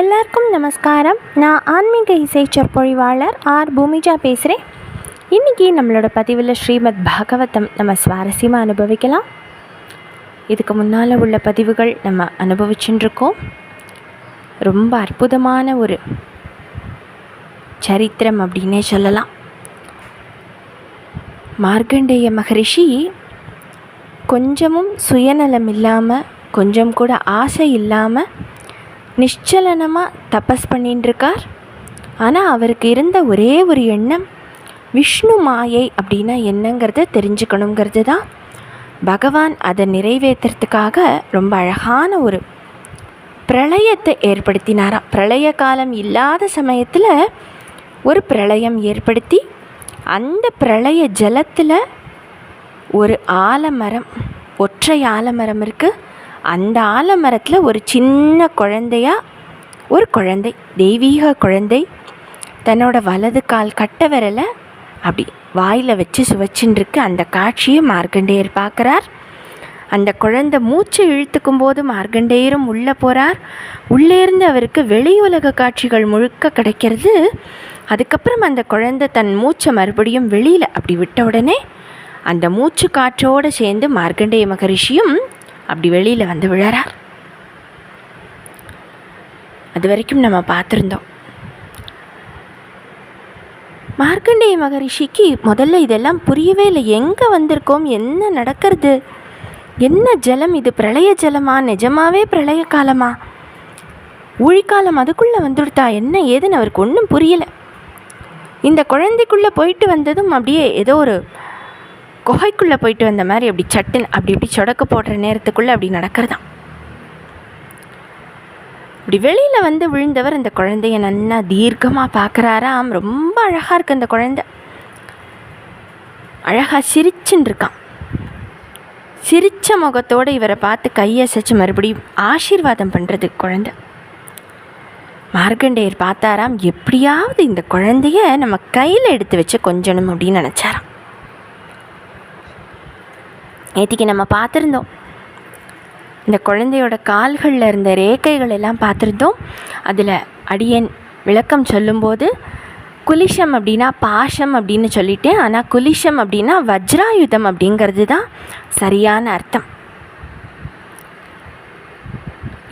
எல்லாருக்கும் நமஸ்காரம். நான் ஆன்மீக இசை சொற்பொழிவாளர் ஆர். பூமிஜா பேசுகிறேன் இன்றைக்கி நம்மளோட பதிவில் ஸ்ரீமத் பாகவதம் நம்ம சுவாரஸ்யமாக அனுபவிக்கலாம். இதுக்கு முன்னால் உள்ள பதிவுகள் நம்ம அனுபவிச்சுட்டு இருக்கோம் ரொம்ப அற்புதமான ஒரு சரித்திரம் அப்படின்னே சொல்லலாம். மார்க்கண்டேய மகரிஷி கொஞ்சமும் சுயநலம் இல்லாமல் கொஞ்சம் கூட ஆசை இல்லாமல் நிச்சலனமாக தபஸ் பண்ணிட்டுருக்கார் ஆனால் அவருக்கு இருந்த ஒரே ஒரு எண்ணம் விஷ்ணு மாயை அப்படின்னா என்னங்கிறத தெரிஞ்சுக்கணுங்கிறது தான். பகவான் அதை நிறைவேற்றுறதுக்காக ரொம்ப அழகான ஒரு பிரளயத்தை ஏற்படுத்தினாராம். பிரளய காலம் இல்லாத சமயத்தில் ஒரு பிரளயம் ஏற்படுத்தி அந்த பிரளய ஜலத்தில் ஒரு ஆலமரம் ஒற்றை ஆலமரம் இருக்குது அந்த ஆலமரத்தில் ஒரு சின்ன குழந்தையா ஒரு குழந்தை தெய்வீக குழந்தை தன்னோட வலது கால் கட்ட விரலை அப்படி வாயில் வச்சு சுவைச்சுன்னு அந்த காட்சியை மார்க்கண்டேயர் பார்க்குறார். அந்த குழந்தை மூச்சு இழுத்துக்கும் போது மார்க்கண்டேயரும் உள்ளே போகிறார் உள்ளேருந்து அவருக்கு வெளி உலக காட்சிகள் முழுக்க கிடைக்கிறது. அதுக்கப்புறம் அந்த குழந்தை தன் மூச்சை மறுபடியும் வெளியில் அப்படி விட்ட உடனே அந்த மூச்சு காற்றோடு சேர்ந்து மார்க்கண்டேய மகரிஷியும் அப்படி வெளியில் வந்து விழறார் அது வரைக்கும் நம்ம பார்த்துருந்தோம். மார்க்கண்டேய மகரிஷிக்கு முதல்ல இதெல்லாம் புரியவே இல்லை. எங்கே வந்திருக்கோம்? என்ன நடக்கிறது? என்ன ஜலம் இது? பிரளய ஜலமா? நிஜமாவே பிரளய காலமா? ஊழிக்காலம் அதுக்குள்ளே வந்துடுதா? என்ன ஏதுன்னு அவருக்கு ஒன்றும் புரியலை. இந்த குழந்தைக்குள்ளே போயிட்டு வந்ததும் அப்படியே ஏதோ ஒரு குகைக்குள்ளே போயிட்டு வந்த மாதிரி அப்படி சட்டுன்னு அப்படி இப்படி சொடக்கு போடுற நேரத்துக்குள்ளே அப்படி நடக்கிறதாம் இப்படி வெளியில் வந்து விழுந்தவர் அந்த குழந்தைய நல்லா தீர்க்கமாக பார்க்குறாராம். ரொம்ப அழகாக இருக்கு அந்த குழந்தை. அழகாக சிரிச்சுன்னு இருக்கான். சிரித்த முகத்தோடு இவரை பார்த்து கையசைச்சு மறுபடியும் ஆசீர்வாதம் பண்ணுறது குழந்தை. மார்க்கண்டேயர் பார்த்தாராம் எப்படியாவது இந்த குழந்தைய நம்ம கையில் எடுத்து வச்சு கொஞ்சணும் அப்படின்னு நினச்சாராம். நேற்றுக்கு நம்ம பார்த்துருந்தோம். இந்த குழந்தையோட கால்களில் இருந்த ரேக்கைகள் எல்லாம் பார்த்துருந்தோம். அதில் அடியன் விளக்கம் சொல்லும்போது குலிஷம் அப்படின்னா பாஷம் அப்படின்னு சொல்லிட்டேன். ஆனால் குலிஷம் அப்படின்னா வஜ்ராயுதம் அப்படிங்கிறது தான் சரியான அர்த்தம்.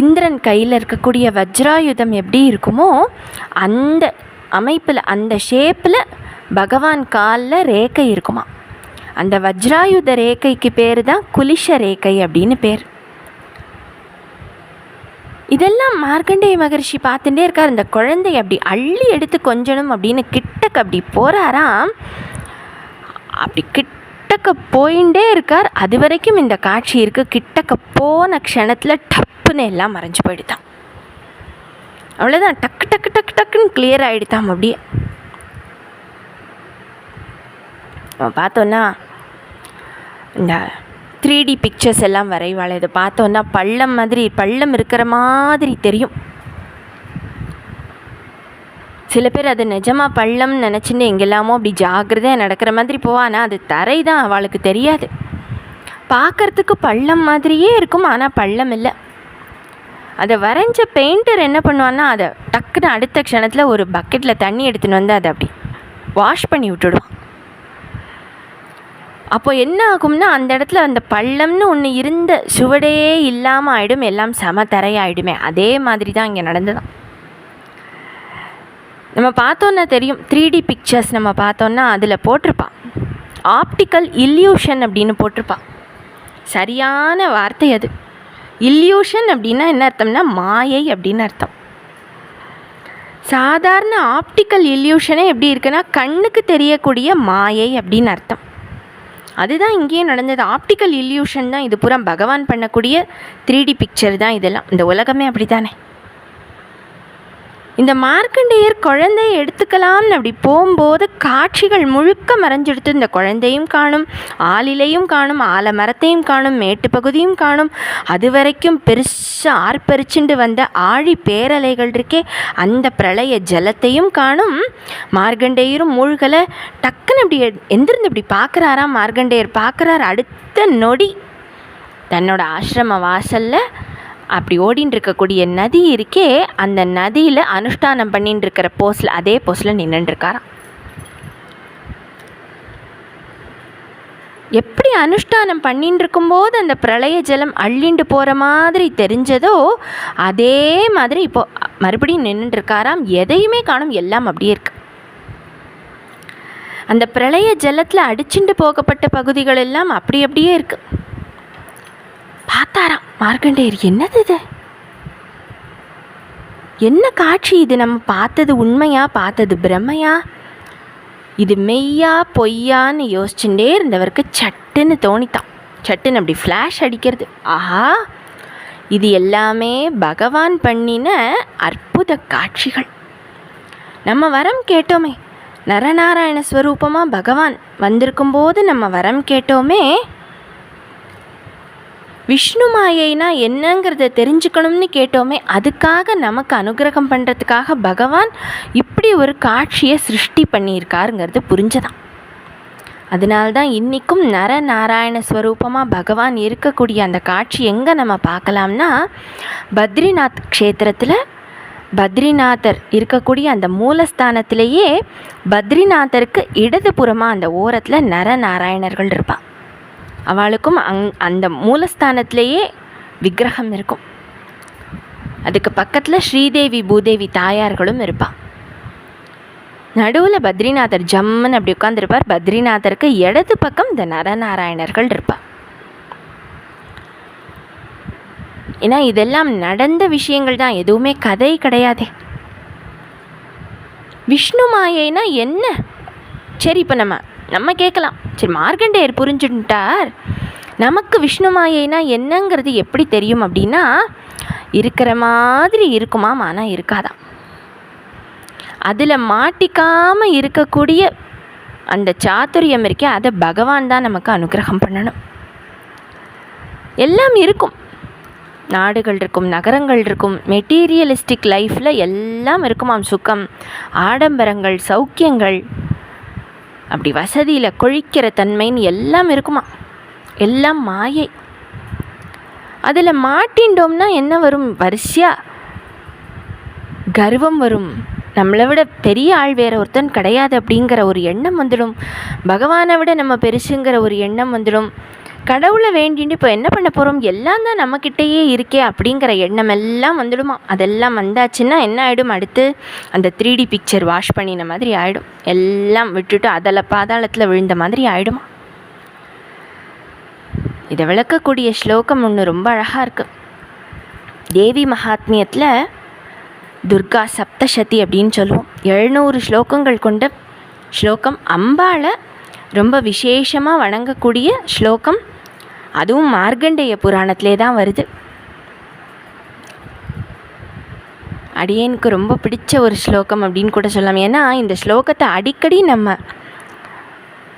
இந்திரன் கையில் இருக்கக்கூடிய வஜ்ராயுதம் எப்படி இருக்குமோ அந்த அமைப்பில் அந்த ஷேப்பில் பகவான் காலில் ரேக்கை இருக்குமா அந்த வஜ்ராயுத ரேகைக்கு பேர் தான் குலிஷ ரேகை அப்படின்னு பேர். இதெல்லாம் மார்க்கண்டேய மகரிஷி பார்த்துட்டே இருக்கார். இந்த குழந்தை அப்படி அள்ளி எடுத்து கொஞ்சணும் அப்படின்னு கிட்டக்க அப்படி போகிறாராம் அப்படி கிட்டக்க போயிட்டே இருக்கார். அது வரைக்கும் இந்த காட்சி இருக்குது கிட்டக்க போன க்ஷணத்தில் டப்புன்னு எல்லாம் மறைஞ்சு போயிடுதான். அவ்வளோதான் டக்கு டக்கு டக்கு டக்குன்னு கிளியர் ஆகிடுதாம் அப்படியே. நம்ம பார்த்தோன்னா இந்த த்ரீ டி பிக்சர்ஸ் எல்லாம் வரைவாள். இதை பார்த்தோன்னா பள்ளம் மாதிரி பள்ளம் இருக்கிற மாதிரி தெரியும். சில பேர் அது நிஜமாக பள்ளம்னு நினச்சின்னு எங்கெல்லாமோ அப்படி ஜாக்கிரதையாக நடக்கிற மாதிரி போவானா அது தரை தான் அவளுக்கு தெரியாது. பார்க்குறதுக்கு பள்ளம் மாதிரியே இருக்கும் ஆனால் பள்ளம் இல்லை. அதை வரைஞ்ச பெயிண்டர் என்ன பண்ணுவான்னா அதை டக்குன்னு அடுத்த க்ஷணத்தில் ஒரு பக்கெட்டில் தண்ணி எடுத்துன்னு வந்து அதை அப்படி வாஷ் பண்ணி விட்டுடுவான். அப்போ என்ன ஆகும்னா அந்த இடத்துல அந்த பள்ளம்னு ஒன்று இருந்த சுவடே இல்லாமல் ஆகிடும் எல்லாம் சம தரையாயிடுமே. அதே மாதிரி தான் இங்கே நடந்ததான் நம்ம பார்த்தோன்னா தெரியும். த்ரீ டி பிக்சர்ஸ் நம்ம பார்த்தோன்னா அதில் போட்டிருப்பான். ஆப்டிக்கல் இல்யூஷன் அப்படின்னு போட்டிருப்பான். சரியான வார்த்தை அது. இல்யூஷன் அப்படின்னா என்ன அர்த்தம்னா மாயை அப்படின்னு அர்த்தம். சாதாரண ஆப்டிக்கல் இல்யூஷனே எப்படி இருக்குன்னா கண்ணுக்கு தெரியக்கூடிய மாயை அப்படின்னு அர்த்தம். அதுதான் இங்கேயும் நடந்தது. ஆப்டிக்கல் இல்யூஷன் தான் இது பூரா பகவான் பண்ணக்கூடிய த்ரீ டி பிக்சர் தான் இதெல்லாம். இந்த உலகமே அப்படி தானே இந்த மார்க்கண்டேயர் குழந்தையை எடுத்துக்கலாம்னு அப்படி போகும்போது காட்சிகள் முழுக்க மறைஞ்செடுத்து இந்த குழந்தையும் காணும் ஆளிலையும் காணும் ஆலமரத்தையும் காணும் மேட்டு பகுதியும் காணும். அது வரைக்கும் பெருசாக ஆர்ப்பரிச்சுண்டு வந்த ஆழி பேரலைகள் இருக்கே அந்த பிரளய ஜலத்தையும் காணும். மார்க்கண்டேயரும் மூழ்கலை டக்குன்னு அப்படி எந்திருந்து இப்படி பார்க்குறாராம். மார்க்கண்டேயர் பார்க்குறார். அடுத்த நொடி தன்னோட ஆசிரம வாசலில் அப்படி ஓடின்னு இருக்கக்கூடிய நதி இருக்கே அந்த நதியில் அனுஷ்டானம் பண்ணின்னு இருக்கிற போஸில் அதே போஸில் நின்றுட்டுருக்காராம் எப்படி அனுஷ்டானம் பண்ணிட்டு இருக்கும்போது அந்த பிரளய ஜலம் அள்ளிண்டு போகிற மாதிரி தெரிஞ்சதோ அதே மாதிரி இப்போ மறுபடியும் நின்றுருக்காராம் எதையுமே காணும் எல்லாம் அப்படியே இருக்கு. அந்த பிரளய ஜலத்தில் அடிச்சுண்டு போகப்பட்ட பகுதிகள் எல்லாம் அப்படி அப்படியே இருக்கு. பார்த்தாராம். மார்க்கண்டேயர் என்னது இது? என்ன காட்சி இது? நம்ம பார்த்தது உண்மையா? பார்த்தது பிரம்மையா? இது மெய்யா பொய்யான்னு யோசிச்சுட்டே இருந்தவருக்கு சட்டுன்னு தோணித்தான். சட்டுன்னு அப்படி ஃப்ளாஷ் அடிக்கிறது. ஆஹா! இது எல்லாமே பகவான் பண்ணின அற்புத காட்சிகள். நம்ம வரம் கேட்டோமே. நரநாராயண ஸ்வரூபமாக பகவான் வந்திருக்கும்போது நம்ம வரம் கேட்டோமே. விஷ்ணு மாயைனா என்னங்கிறத தெரிஞ்சுக்கணும்னு கேட்டோமே அதுக்காக நமக்கு அனுகிரகம் பண்ணுறதுக்காக பகவான் இப்படி ஒரு காட்சியை சிருஷ்டி பண்ணியிருக்காருங்கிறது புரிஞ்சதான். அதனால்தான் இன்றைக்கும் நர நாராயண ஸ்வரூபமாக பகவான் இருக்கக்கூடிய அந்த காட்சி எங்கே நம்ம பார்க்கலாம்னா பத்ரிநாத் க்ஷேத்திரத்தில் பத்ரிநாதர் இருக்கக்கூடிய அந்த மூலஸ்தானத்திலேயே பத்ரிநாதருக்கு இடதுபுறமாக அந்த ஓரத்தில் நரநாராயணர்கள் இருப்பான் அவளுக்கும் அங் அந்த மூலஸ்தானத்திலேயே விக்கிரகம் இருக்கும். அதுக்கு பக்கத்தில் ஸ்ரீதேவி பூதேவி தாயார்களும் இருப்பாள் நடுவில் பத்ரிநாதர் ஜம்முன்னு அப்படி உட்காந்துருப்பார் பத்ரிநாதருக்கு இடது பக்கம் இந்த நரநாராயணர்கள் இருப்பாள் ஏன்னா இதெல்லாம் நடந்த விஷயங்கள் தான். எதுவுமே கதை கிடையாதே. விஷ்ணு மாயைனா என்ன? சரி இப்போ நம்ம நம்ம கேட்கலாம். சரி மார்க்கண்டேயர் புரிஞ்சுட்டார். நமக்கு விஷ்ணு மாயைனா என்னங்கிறது எப்படி தெரியும் அப்படின்னா இருக்கிற மாதிரி இருக்குமாம் ஆனால் இருக்காதான் அதில் மாட்டிக்காமல் இருக்கக்கூடிய அந்த சாத்துரியம் இருக்கே அதை பகவான் தான் நமக்கு அனுகிரகம் பண்ணணும். எல்லாம் இருக்கும். நாடுகள் இருக்கும் நகரங்கள் இருக்கும் மெட்டீரியலிஸ்டிக் லைஃப்பில் எல்லாம் இருக்குமாம் சுகம். ஆடம்பரங்கள் சௌக்கியங்கள் அப்படி வசதியில் கொழிக்கிற தன்மைன்னு எல்லாம் இருக்குமா? எல்லாம் மாயை. அதில் மாட்டின்றோம்னா என்ன வரும்? வரிசையாக கர்வம் வரும். நம்மளை விட பெரிய ஆள் வேற ஒருத்தன் கிடையாது அப்படிங்கிற ஒரு எண்ணம் வந்துடும். பகவானை விட நம்ம பெருசுங்கிற ஒரு எண்ணம் வந்துடும். கடவுளை வேண்டிட்டு இப்போ என்ன பண்ண போகிறோம் எல்லாம் தான் நம்மக்கிட்டேயே இருக்கே அப்படிங்கிற எண்ணம் எல்லாம் வந்துடுமா? அதெல்லாம் வந்தாச்சுன்னா என்ன ஆகிடும் அடுத்து அந்த த்ரீ டி பிக்சர் வாஷ் பண்ணின மாதிரி ஆகிடும் எல்லாம் விட்டுட்டு அதில் பாதாளத்தில் விழுந்த மாதிரி ஆகிடுமா இதை விளக்கக்கூடிய ஸ்லோகம் ஒன்று ரொம்ப அழகாக இருக்குது தேவி மகாத்மியத்தில் துர்கா சப்தசதி அப்படின்னு சொல்லுவோம். எழுநூறு ஸ்லோகங்கள் கொண்ட ஸ்லோகம். அம்பாளை ரொம்ப விசேஷமாக வணங்கக்கூடிய ஸ்லோகம். அதுவும் மார்க்கண்டேய புராணத்திலே தான் வருது அடியனுக்கு ரொம்ப பிடிச்ச ஒரு ஸ்லோகம் அப்படின்னு கூட சொல்லலாம் ஏன்னா இந்த ஸ்லோகத்தை அடிக்கடி நம்ம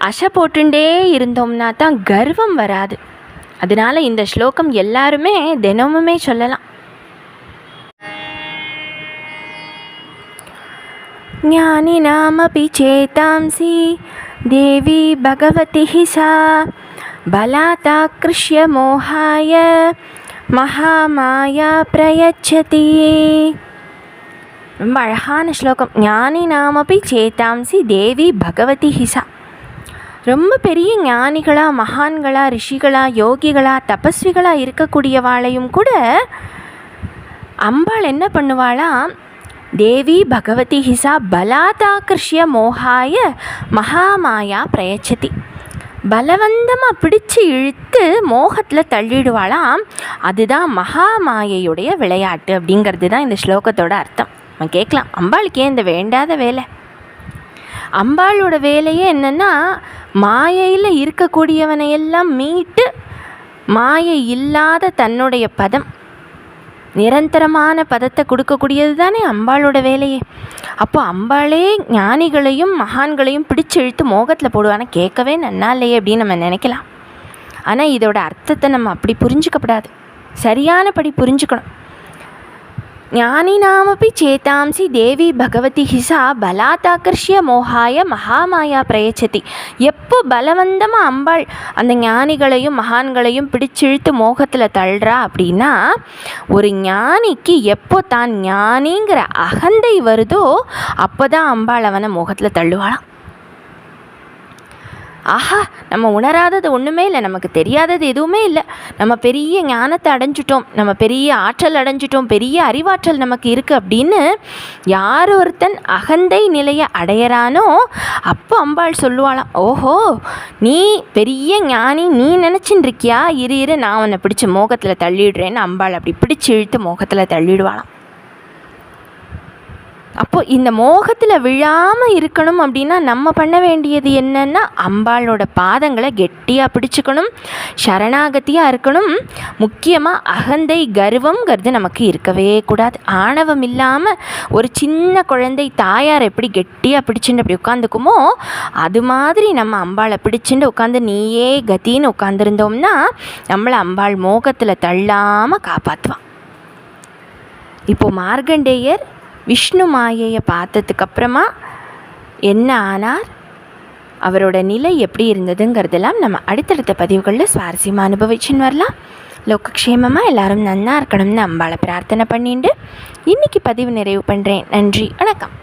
அசை போட்டுண்டே இருந்தோம்னா தான் கர்வம் வராது அதனால இந்த ஸ்லோகம் எல்லாருமே தினமுமே சொல்லலாம் ज्ञानिनामपि चेतांसि देवी भगवतिः सा बलाताकृष्य मोहाय மகாமாயா பிரயச்சதி ரொம்ப அழகான ஸ்லோகம் ஞானி நாமப்பி சேத்தாம்சி தேவி பகவதி ஹிசா ரொம்ப பெரிய ஞானிகளாக மகான்களாக ரிஷிகளாக யோகிகளாக தபஸ்விகளாக இருக்கக்கூடியவாளையும் கூட அம்பாள் என்ன பண்ணுவாளாம் தேவி பகவதி ஹிசா பலாதாக்கிருஷ்ய மோகாய மகாமாயா பிரயச்சதி பலவந்தமாக பிடிச்சு இழுத்து மோகத்தில் தள்ளிடுவாளாம். அதுதான் மகாமாயையுடைய விளையாட்டு அப்படிங்கிறது தான் இந்த ஸ்லோகத்தோட அர்த்தம். நம்ம கேட்கலாம் அம்பாளுக்கு ஏன் இந்த வேண்டாத வேலை? அம்பாளோட வேலையே என்னென்னா மாயையில் இருக்கக்கூடியவனையெல்லாம் மீட்டு மாயை இல்லாத தன்னுடைய பதம் நிரந்தரமான பதத்தை கொடுக்கக்கூடியது தானே அம்பாளோட வேலையே. அப்போ அம்பாளே ஞானிகளையும் மகான்களையும் பிடிச்செழுத்து மோகத்தில் போடுவானா கேட்கவே நன்னா இல்லையே அப்படின்னு நம்ம நினைக்கலாம். ஆனால் இதோட அர்த்தத்தை நம்ம அப்படி புரிஞ்சுக்கப்படாது. சரியானபடி புரிஞ்சுக்கணும். ஞானினாமப்பி சேதாம்சி தேவி பகவதி ஹிசா பலாத்தாக்கர்ஷிய மோகாய மகாமாயா பிரயச்சதி. எப்போ பலவந்தமாக அம்பாள் அந்த ஞானிகளையும் மகான்களையும் பிடிச்சிழுத்து மோகத்தில் தள்ளுறா அப்படின்னா ஒரு ஞானிக்கு எப்போ தான் ஞானிங்கிற அகந்தை வருதோ அப்போ தான் அம்பாள் அவனை மோகத்தில் தள்ளுவாளாம். ஆஹா நம்ம உணராதது ஒன்றுமே இல்லை நமக்கு தெரியாதது எதுவுமே இல்லை. நம்ம பெரிய ஞானத்தை அடைஞ்சிட்டோம் நம்ம பெரிய ஆற்றல் அடைஞ்சிட்டோம் பெரிய அறிவாற்றல் நமக்கு இருக்குது அப்படின்னு யார் ஒருத்தன் அகந்தை நிலையை அடையறானோ அப்போ அம்பாள் சொல்லுவாளாம் ஓஹோ நீ பெரிய ஞானி நீ நினச்சின்னு இருக்கியா? இரு இரு நான் உன்னை பிடிச்சி மோகத்தில் தள்ளிடுறேன்னு அம்பாள் அப்படி பிடிச்சி இழுத்து மோகத்தில் தள்ளிடுவாளாம். அப்போது இந்த மோகத்தில் விழாமல் இருக்கணும் அப்படின்னா நம்ம பண்ண வேண்டியது என்னென்னா அம்பாளோட பாதங்களை கெட்டியாக பிடிச்சிக்கணும் சரணாகத்தியாக இருக்கணும். முக்கியமாக அகந்தை கர்வங்கிறது நமக்கு இருக்கவே கூடாது. ஆணவம் இல்லாமல் ஒரு சின்ன குழந்தை தாயார் எப்படி கெட்டியாக பிடிச்சுட்டு அப்படி உட்காந்துக்குமோ அது மாதிரி நம்ம அம்பாளை பிடிச்சுட்டு உட்காந்து நீயே கத்தின்னு உட்காந்துருந்தோம்னா நம்மளை அம்பாள் மோகத்தில் தள்ளாமல் காப்பாற்றுவான் இப்போது மார்கண்டேயர் விஷ்ணு மாயையை பார்த்ததுக்கப்புறமா என்ன ஆனார்? அவரோட நிலை எப்படி இருந்ததுங்கிறதெல்லாம் நம்ம அடுத்தடுத்த பதிவுகளில் சுவாரஸ்யமாக அனுபவிச்சுன்னு வரலாம். லோகக்ஷேமமாக எல்லாரும் நன்னா இருக்கணும்னு அம்பால பிரார்த்தனை பண்ணிட்டு இன்றைக்கி பதிவு நிறைவு பண்ணுறேன் நன்றி. வணக்கம்.